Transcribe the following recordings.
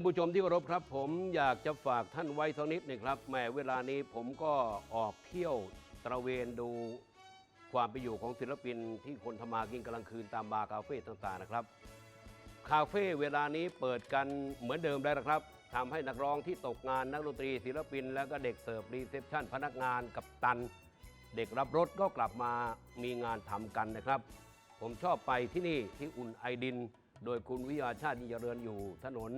านผู้ชมที่เคารพครับ ผมอยากจะฝากท่านไว้สักนิดหนึงครับแหมเวลานี้ผมก็ออกเที่ยวตระเวนดูความไปอยู่ของศิลปินที่คนทำมากินกลางคืนตามบาร์คาเฟ่ต่างๆนะครับ คาเฟ่เวลานี้เปิดกันเหมือนเดิมได้แล้วครับทำให้นักร้องที่ตกงานนักดนตรีศิลปิน แล้วก็เด็กเสิร์ฟรีเซพชันพนักงานกับตัน เด็กรับรถก็กลับมามีงานทำกันนะครับ ผมชอบไปที่นี่ที่อุ่นไอดิน โดยคุณวิยาชาติยิ่งเจริญอยู่ถนน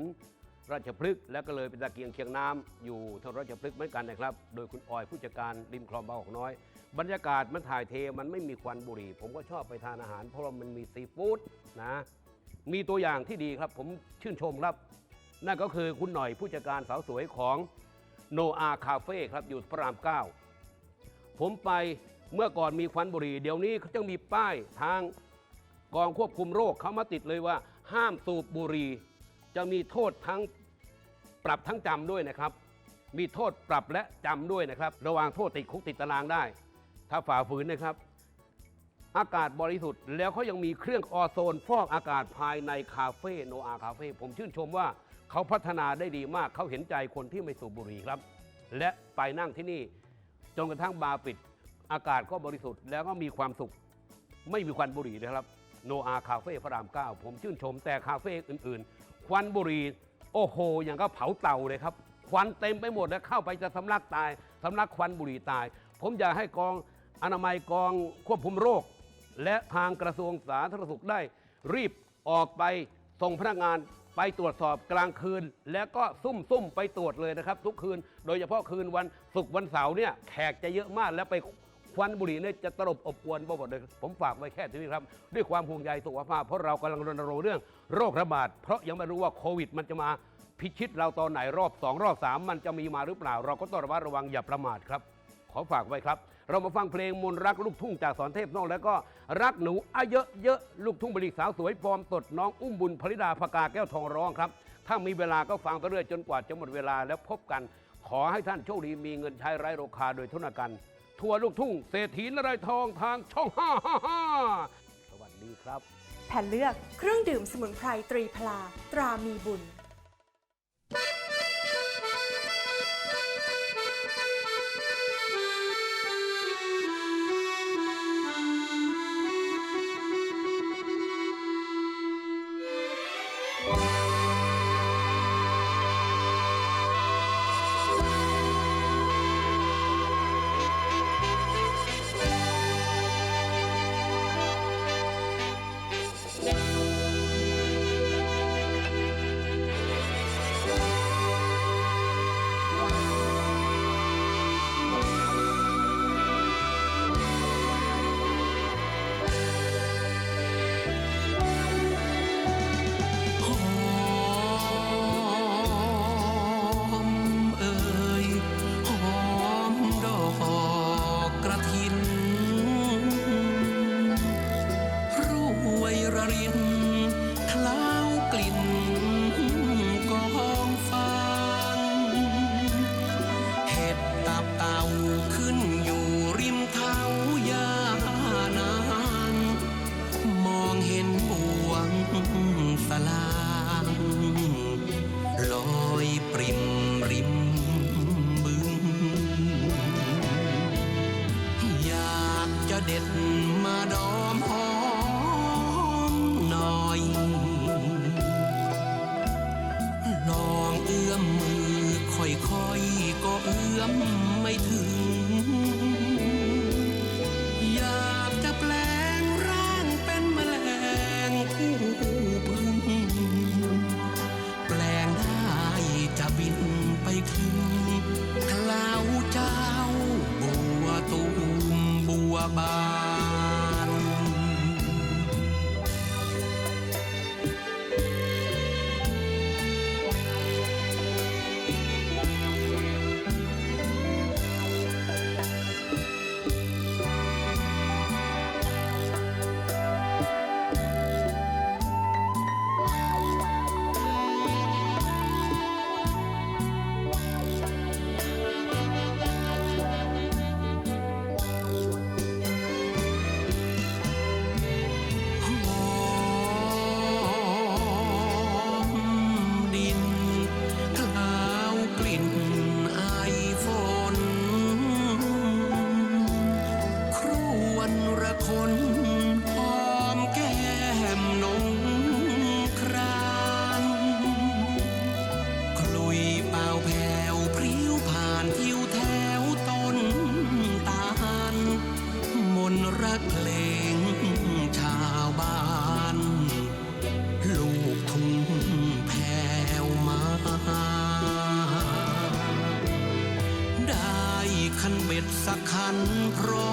ราชพฤกษ์และก็เลยเป็นตะเกียงเคียงน้ำอยู่ถนนราชพฤกษ์เหมือนกันนะครับ โดยคุณออยผู้จัดการริมคลองบางกอกน้อย บรรยากาศมันถ่ายเทมันไม่มีควันบุหรี่ ผมก็ชอบไปทานอาหาร เพราะว่ามันมีซีฟู้ดนะ มีตัวอย่างที่ดีครับ ผมชื่นชมครับ นั่นก็คือคุณหน่อยผู้จัดการสาวสวยของโนอาคาเฟ่ครับอยู่พระรามเก้าผมไปเมื่อก่อนมีควันบุหรี่ เดี๋ยวนี้เขาจะมีป้ายทางกองควบคุมโรคเขามาติดเลยว่า ห้ามสูบบุหรี่ จะมีโทษทั้งปรับทั้งจำด้วยนะครับ มีโทษปรับและจำด้วยนะครับ ระว่างโทษติดคุกติดตารางได้ ถ้าฝ่าฝืนนะครับ อากาศบริสุทธิ์แล้วเขายังมีเครื่องออโซนฟอกอากาศภายในคาเฟ่โนอาคาเฟ่ผมชื่นชมว่าเขาพัฒนาได้ดีมากเขาเห็นใจคนที่ไม่สูบบุหรี่ครับ และไปนั่งที่นี่จนกระทั่งบาร์ปิด อากาศก็บริสุทธิ์ แล้วก็มีความสุข ไม่มีควันบุหรี่นะครับโนอาคาเฟ่พระรามเก้าผมชื่นชมแต่คาเฟ่อื่นๆ ควันบุหรี่โอ้โห อย่างก็เผาเตาเลยครับ ควันเต็มไปหมดแล้วเข้าไปจะสำลักตายสำลักควันบุหรี่ตาย ผมอยากให้กองอนามัยกองควบคุมโรค และทางกระทรวงสาธารณสุขได้ รีบออกไปส่งพนักงานไปตรวจสอบกลางคืน แล้วก็ซุ่มซุ่มไปตรวจเลยนะครับ ทุกคืน โดยเฉพาะคืนวันศุกร์วันเสาร์เนี่ยแขกจะเยอะมากแล้วไป ควันบุหรี่เนี่ยจะตลบอบอวนไปหมดเลยผมฝากไว้แค่นี้ครับ ด้วยความห่วงใยสุขภาพเพราะเรากำลังรณรงค์เรื่องโรคระบาดเพราะยังไม่รู้ว่าโควิด มันจะมาพิชิตเราตอนไหนรอบ 2 รอบ 3 มันจะมีมาหรือเปล่า เราก็ต้องระมัดระวังอย่าประมาทครับ ขอฝากไว้ครับ เรามาฟังเพลงมนรักลูกทุ่งจากสอนเทพนอกแล้วก็รักหนูอะเยอะเยอะลูกทุ่งบริสาวสวยฟอร์มสดน้องอุ้มบุญพริดาภกาแก้วทองร้องครับ ถ้ามีเวลาก็ฟังไปเรื่อยจนกว่าจะหมดเวลาแล้วพบกัน ขอให้ท่านโชคดีมีเงินใช้ไร้โรคาโดยทุนกัน ทัวร์ลูกทุ่งเศรษฐีนรายทองทางช่อง5สวัสดีครับ แผ่นเลือกเครื่องดื่มสมุนไพรตรีพลาตรามีบุญ เพลงชาวบ้าน ลูกทุ่งแผ่มา ได้คันเบ็ดสักคันพร้อ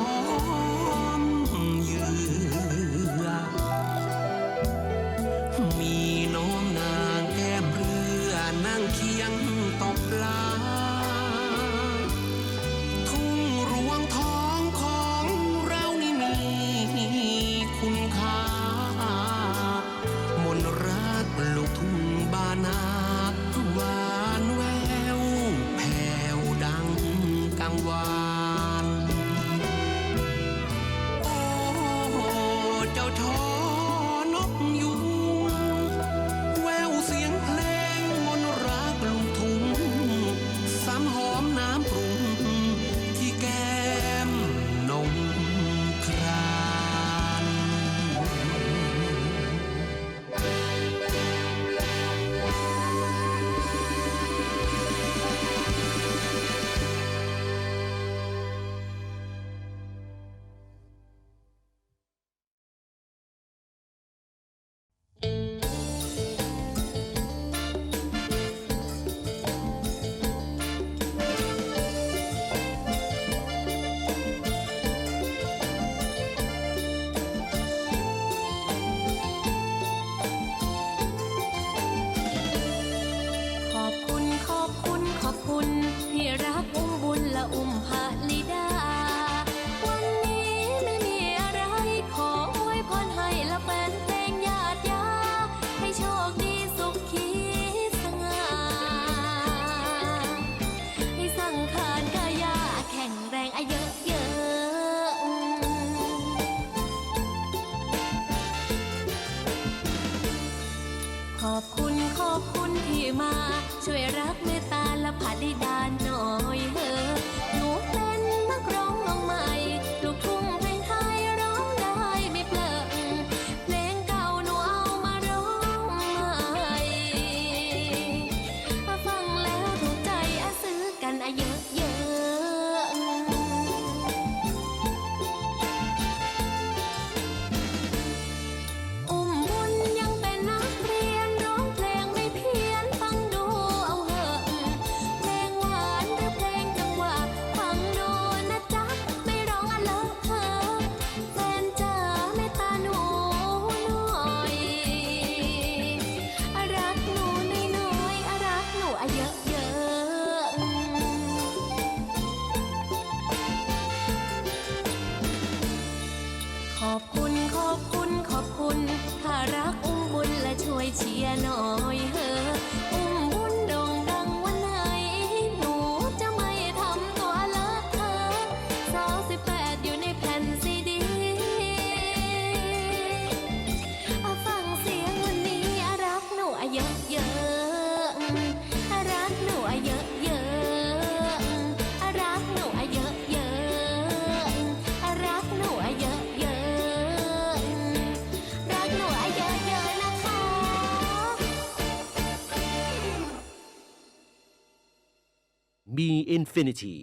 มี Infinity